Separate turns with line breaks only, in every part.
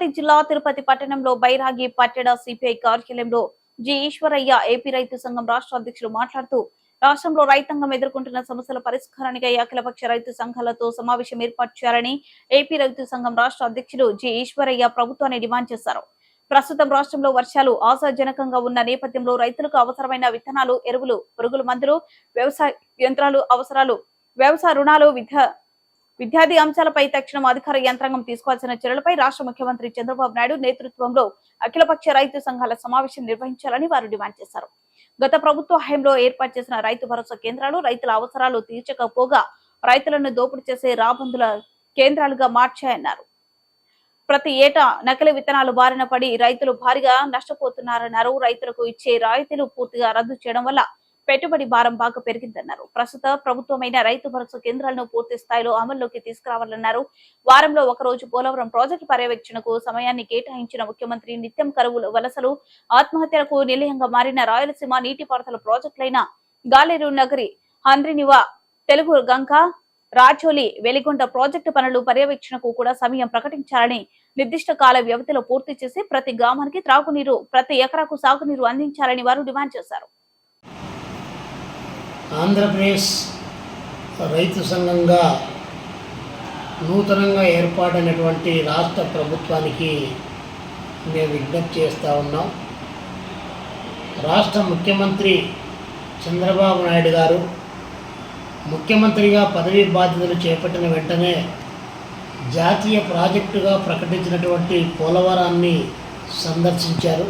తిరుపతి జిల్లా తిరుపతి పట్టణంలో బైరాగి పట్టణ సిపిఐ కార్యాలయంలో జి ఈశ్వరయ్య ఏపీ రైతు సంఘం రాష్ట్ర అధ్యక్షులు మాట్లాడుతూ రాష్ట్రంలో రైతాంగం ఎదుర్కొంటున్న సమస్యల పరిష్కారానికి అఖిలపక్ష రైతు సంఘాలతో సమావేశం ఏర్పాటు చేయాలని ఏపీ రైతు సంఘం రాష్ట్ర అధ్యక్షులు జి ఈశ్వరయ్య ప్రభుత్వాన్ని డిమాండ్ చేశారు. ప్రస్తుతం రాష్ట్రంలో వర్షాలు ఆశాజనకంగా ఉన్న నేపథ్యంలో రైతులకు అవసరమైన విత్తనాలు ఎరువులు పురుగుల మందులు వ్యవసాయ యంత్రాలు అవసరాలు వ్యవసాయ రుణాలు విద్య విద్యార్థి అంశాలపై తక్షణం అధికార యంత్రాంగం తీసుకోవాల్సిన చర్యలపై రాష్ట్ర ముఖ్యమంత్రి చంద్రబాబు నాయుడు నేతృత్వంలో అఖిలపక్ష రైతు సంఘాల సమావేశం నిర్వహించాలని వారు డిమాండ్ చేశారు. గత ప్రభుత్వ హయంలో ఏర్పాటు చేసిన రైతు భరోసా కేంద్రాలు రైతుల అవసరాలు తీర్చకపోగా రైతులను దోపిడీ చేసే రాబందుల కేంద్రాలుగా మార్చాయన్నారు. ప్రతి ఏటా నకిలీ విత్తనాలు బారిన పడి రైతులు భారీగా నష్టపోతున్నారన్నారు. రైతులకు ఇచ్చే రాయితీలు పూర్తిగా రద్దు చేయడం వల్ల పెట్టుబడి భారం బాగా పెరిగిందన్నారు. ప్రస్తుత ప్రభుత్వమైన రైతు భరోసా కేంద్రాలను పూర్తి స్థాయిలో అమల్లోకి తీసుకురావాలన్నారు. వారంలో ఒక రోజు పోలవరం ప్రాజెక్టు పర్యవేక్షణకు సమయాన్ని కేటాయించిన ముఖ్యమంత్రి నిత్యం కరువులు వలసలు ఆత్మహత్యలకు నిలయంగా మారిన రాయలసీమ నీటిపారుదల ప్రాజెక్టులైన గాలేరు నగరి హంద్రినివా తెలుగు గంక రాచోలి వెలిగొండ ప్రాజెక్టు పనులు పర్యవేక్షణకు కూడా సమయం ప్రకటించాలని నిర్దిష్ట కాల వ్యవధిలో పూర్తి చేసి ప్రతి గ్రామానికి త్రాగునీరు ప్రతి ఎకరాకు సాగునీరు అందించాలని వారు డిమాండ్ చేశారు.
ఆంధ్రప్రదేశ్ రైతు సంఘంగా నూతనంగా ఏర్పాటైనటువంటి రాష్ట్ర ప్రభుత్వానికి మేము విజ్ఞప్తి చేస్తూ ఉన్నాం. రాష్ట్ర ముఖ్యమంత్రి చంద్రబాబు నాయుడు గారు ముఖ్యమంత్రిగా పదవీ బాధ్యతలు చేపట్టిన వెంటనే జాతీయ ప్రాజెక్టుగా ప్రకటించినటువంటి పోలవరాన్ని సందర్శించారు.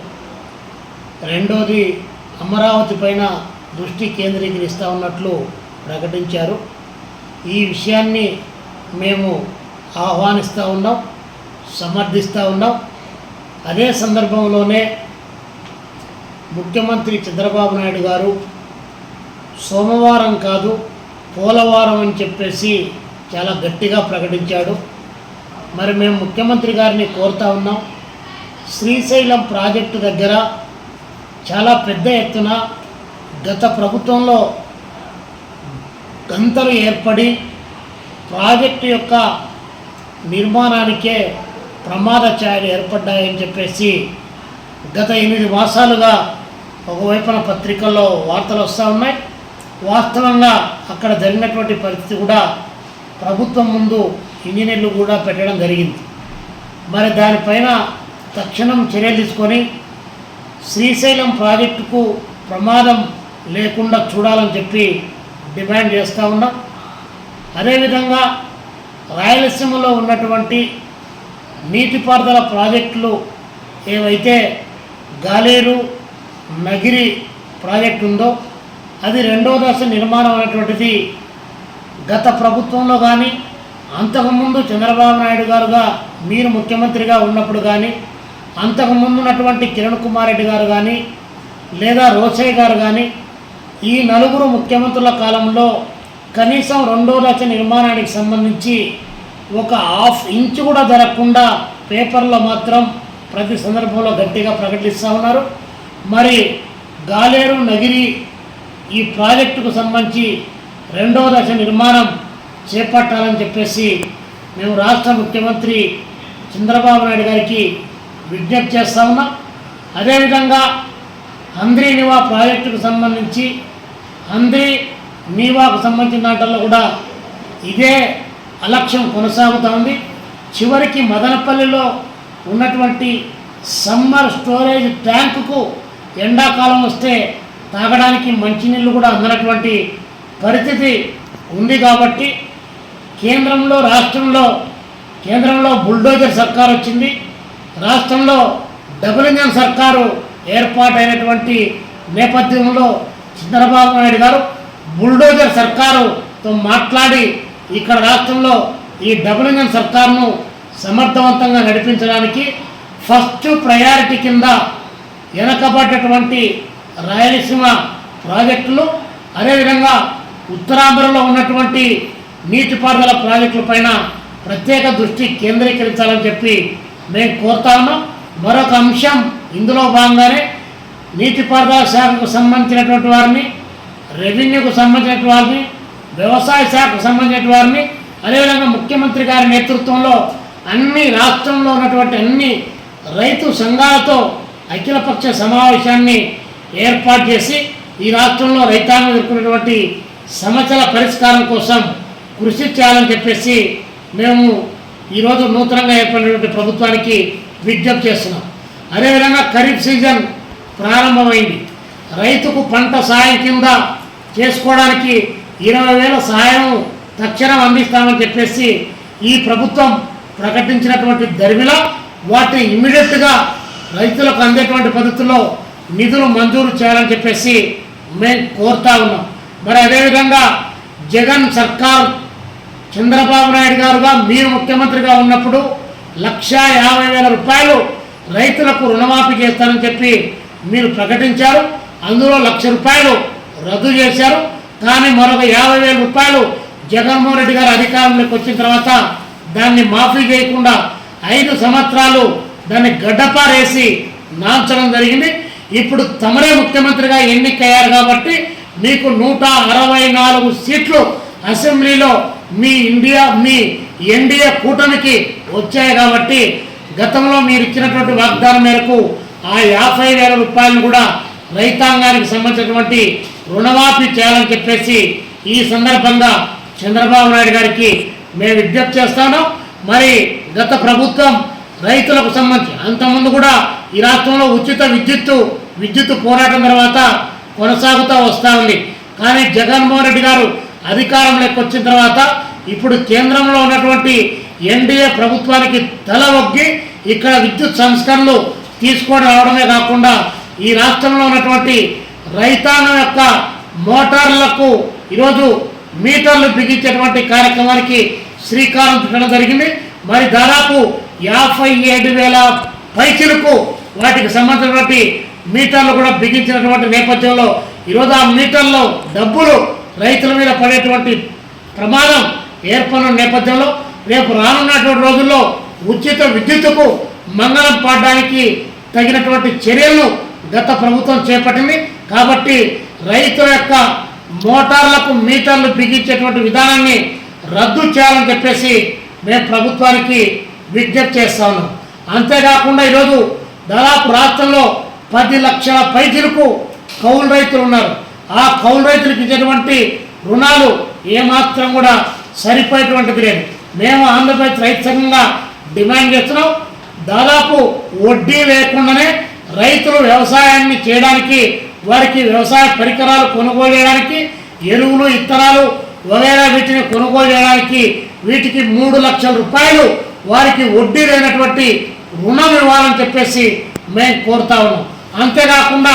రెండోది అమరావతి పైన దృష్టి కేంద్రీకరిస్తూ ఉన్నట్లు ప్రకటించారు. ఈ విషయాన్ని మేము ఆహ్వానిస్తూ ఉన్నాం సమర్థిస్తూ ఉన్నాం. అదే సందర్భంలోనే ముఖ్యమంత్రి చంద్రబాబు నాయుడు గారు సోమవారం కాదు పోలవారం అని చెప్పేసి చాలా గట్టిగా ప్రకటించాడు. మరి మేము ముఖ్యమంత్రి గారిని కోరుతా ఉన్నాం. శ్రీశైలం ప్రాజెక్టు దగ్గర చాలా పెద్ద ఎత్తున గత ప్రభుత్వంలో గంతలు ఏర్పడి ప్రాజెక్టు యొక్క నిర్మాణానికే ప్రమాద ఛాయలు ఏర్పడ్డాయని చెప్పేసి గత ఎనిమిది మాసాలుగా ఒకవైపున పత్రికల్లో వార్తలు వస్తూ ఉన్నాయి. వాస్తవంగా అక్కడ జరిగినటువంటి పరిస్థితి కూడా ప్రభుత్వం ముందు ఇంజనీర్లు కూడా పెట్టడం జరిగింది. మరి దానిపైన తక్షణం చర్యలు తీసుకొని శ్రీశైలం ప్రాజెక్టుకు ప్రమాదం లేకుండా చూడాలని చెప్పి డిమాండ్ చేస్తూ ఉన్నాం. అదేవిధంగా రాయలసీమలో ఉన్నటువంటి నీటిపారుదల ప్రాజెక్టులు ఏవైతే గాలేరు నగిరి ప్రాజెక్టు ఉందో అది రెండో దశ నిర్మాణం అనేటువంటిది గత ప్రభుత్వంలో కానీ అంతకుముందు చంద్రబాబు నాయుడు గారుగా మీరు ముఖ్యమంత్రిగా ఉన్నప్పుడు కానీ అంతకుముందు ఉన్నటువంటి కిరణ్ కుమార్ రెడ్డి గారు కానీ లేదా రోసయ్య గారు కానీ ఈ నలుగురు ముఖ్యమంత్రుల కాలంలో కనీసం రెండో దశ నిర్మాణానికి సంబంధించి ఒక హాఫ్ ఇంచ్ కూడా జరగకుండా పేపర్లో మాత్రం ప్రతి సందర్భంలో గట్టిగా ప్రకటిస్తూ ఉన్నారు. మరి గాలేరు నగిరి ఈ ప్రాజెక్టుకు సంబంధించి రెండవ దశ నిర్మాణం చేపట్టాలని చెప్పేసి మేము రాష్ట్ర ముఖ్యమంత్రి చంద్రబాబు నాయుడు గారికి విజ్ఞప్తి చేస్తా ఉన్నాం. అదేవిధంగా అంద్రీనివా ప్రాజెక్టుకు సంబంధించి అందరి నీవాకు సంబంధించిన దాంట్లో కూడా ఇదే అలక్ష్యం కొనసాగుతూ ఉంది. చివరికి మదనపల్లిలో ఉన్నటువంటి సమ్మర్ స్టోరేజ్ ట్యాంకుకు ఎండాకాలం వస్తే తాగడానికి మంచినీళ్ళు కూడా అందనటువంటి పరిస్థితి ఉంది కాబట్టి కేంద్రంలో రాష్ట్రంలో కేంద్రంలో బుల్డోజర్ సర్కార్ వచ్చింది. రాష్ట్రంలో డబుల్ ఇంజన్ సర్కారు ఏర్పాటైనటువంటి నేపథ్యంలో చంద్రబాబు నాయుడు గారు బుల్డోజర్ సర్కారుతో మాట్లాడి ఇక్కడ రాష్ట్రంలో ఈ డబుల్ ఇంజన్ సర్కారును సమర్థవంతంగా నడిపించడానికి ఫస్ట్ ప్రయారిటీ కింద వెనకబడ్డటువంటి రాయలసీమ ప్రాజెక్టులు అదేవిధంగా ఉత్తరాంధ్రలో ఉన్నటువంటి నీటిపారుదల ప్రాజెక్టుల పైన ప్రత్యేక దృష్టి కేంద్రీకరించాలని చెప్పి మేము కోరుతా ఉన్నాం. మరొక అంశం ఇందులో భాగంగానే నీటిపారుదల శాఖకు సంబంధించినటువంటి వారిని రెవెన్యూకు సంబంధించినటువంటి వారిని వ్యవసాయ శాఖకు సంబంధించిన వారిని అదేవిధంగా ముఖ్యమంత్రి గారి నేతృత్వంలో అన్ని రాష్ట్రంలో ఉన్నటువంటి అన్ని రైతు సంఘాలతో అఖిలపక్ష సమావేశాన్ని ఏర్పాటు చేసి ఈ రాష్ట్రంలో రైతాంగం ఎదుర్కొన్నటువంటి సమస్యల పరిష్కారం కోసం కృషి చేయాలని చెప్పేసి మేము ఈరోజు నూతనంగా ఏర్పడినటువంటి ప్రభుత్వానికి విజ్ఞప్తి చేస్తున్నాం. అదేవిధంగా ఖరీఫ్ సీజన్ ప్రారంభమైంది. రైతుకు పంట సాయం కింద చేసుకోవడానికి ఇరవై వేల సహాయం తక్షణం అందిస్తామని చెప్పేసి ఈ ప్రభుత్వం ప్రకటించినటువంటి దరిమిలో వాటిని ఇమ్మీడియట్గా రైతులకు అందేటువంటి పద్ధతిలో నిధులు మంజూరు చేయాలని చెప్పేసి మేము కోరుతా ఉన్నాం. మరి అదేవిధంగా జగన్ సర్కార్ చంద్రబాబు నాయుడు గారుగా మీరు ముఖ్యమంత్రిగా ఉన్నప్పుడు లక్షా యాభై వేల రూపాయలు రైతులకు రుణమాఫీ చేస్తానని చెప్పి మీరు ప్రకటించారు అందులో లక్ష రూపాయలు రద్దు చేశారు. కానీ మరొక యాభై వేల రూపాయలు జగన్మోహన్ రెడ్డి గారు అధికారంలోకి వచ్చిన తర్వాత దాన్ని మాఫీ చేయకుండా ఐదు సంవత్సరాలు దాన్ని గడ్డపారేసి నాల్చడం జరిగింది. ఇప్పుడు తమరే ముఖ్యమంత్రిగా ఎన్నికయ్యారు కాబట్టి మీకు నూట అరవై నాలుగు సీట్లు అసెంబ్లీలో మీ ఇండియా మీ ఎన్డీఏ కూటమికి వచ్చాయి కాబట్టి గతంలో మీరు ఇచ్చినటువంటి వాగ్దానం మేరకు ఆ యాభై వేల రూపాయలను కూడా రైతాంగానికి సంబంధించినటువంటి రుణమాఫీ చేయాలని చెప్పేసి ఈ సందర్భంగా చంద్రబాబు నాయుడు గారికి మేము విజ్ఞప్తి చేస్తాను మరి గత ప్రభుత్వం రైతులకు సంబంధించి అంతకుముందు కూడా ఈ రాష్ట్రంలో ఉచిత విద్యుత్తు విద్యుత్ పోరాటం తర్వాత కొనసాగుతూ వస్తూ ఉంది. కానీ జగన్మోహన్ రెడ్డి గారు అధికారంలోకి వచ్చిన తర్వాత ఇప్పుడు కేంద్రంలో ఉన్నటువంటి ఎన్డీఏ ప్రభుత్వానికి తల ఒగ్గి ఇక్కడ విద్యుత్ సంస్కరణలు తీసుకొని రావడమే కాకుండా ఈ రాష్ట్రంలో ఉన్నటువంటి రైతాంగం యొక్క మోటార్లకు ఈరోజు మీటర్లు బిగించేటువంటి కార్యక్రమానికి శ్రీకారం చుట్టడం జరిగింది. మరి దాదాపు యాభై ఏడు వేల పైచిలకు వాటికి సంబంధించినటువంటి మీటర్లు కూడా బిగించినటువంటి నేపథ్యంలో ఈరోజు ఆ మీటర్లో డబ్బులు రైతుల మీద పడేటువంటి ప్రమాదం ఏర్పడిన నేపథ్యంలో రేపు రానున్నటువంటి రోజుల్లో ఉచిత విద్యుత్తుకు మంగళం పాడడానికి తగినటువంటి చర్యలను గత ప్రభుత్వం చేపట్టింది. కాబట్టి రైతుల యొక్క మోటార్లకు మీటర్లు బిగించేటువంటి విధానాన్ని రద్దు చేయాలని చెప్పేసి మేము ప్రభుత్వానికి విజ్ఞప్తి చేస్తా ఉన్నాం అంతేకాకుండా ఈరోజు దాదాపు రాష్ట్రంలో పది లక్షల పైచిలకు కౌలు రైతులు ఉన్నారు. ఆ కౌలు రైతులకు ఇచ్చేటువంటి రుణాలు ఏమాత్రం కూడా సరిపోయేటువంటిది లేదు. మేము ఆంధ్రప్రదేశ్ రైతు సంఘంగా డిమాండ్ చేస్తున్నాం. దాదాపు వడ్డీ లేకుండానే రైతులు వ్యవసాయాన్ని చేయడానికి వారికి వ్యవసాయ పరికరాలు కొనుగోలు చేయడానికి ఎరువులు ఇత్తనాలు వగైరా వీటిని కొనుగోలు చేయడానికి వీటికి మూడు లక్షల రూపాయలు వారికి వడ్డీ లేనటువంటి రుణం ఇవ్వాలని చెప్పేసి మేము కోరుతా ఉన్నాం. అంతేకాకుండా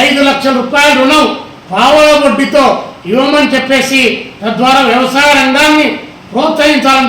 ఐదు లక్షల రూపాయల రుణం పావుల వడ్డీతో ఇవ్వమని చెప్పేసి తద్వారా వ్యవసాయ రంగాన్ని ప్రోత్సహించాలని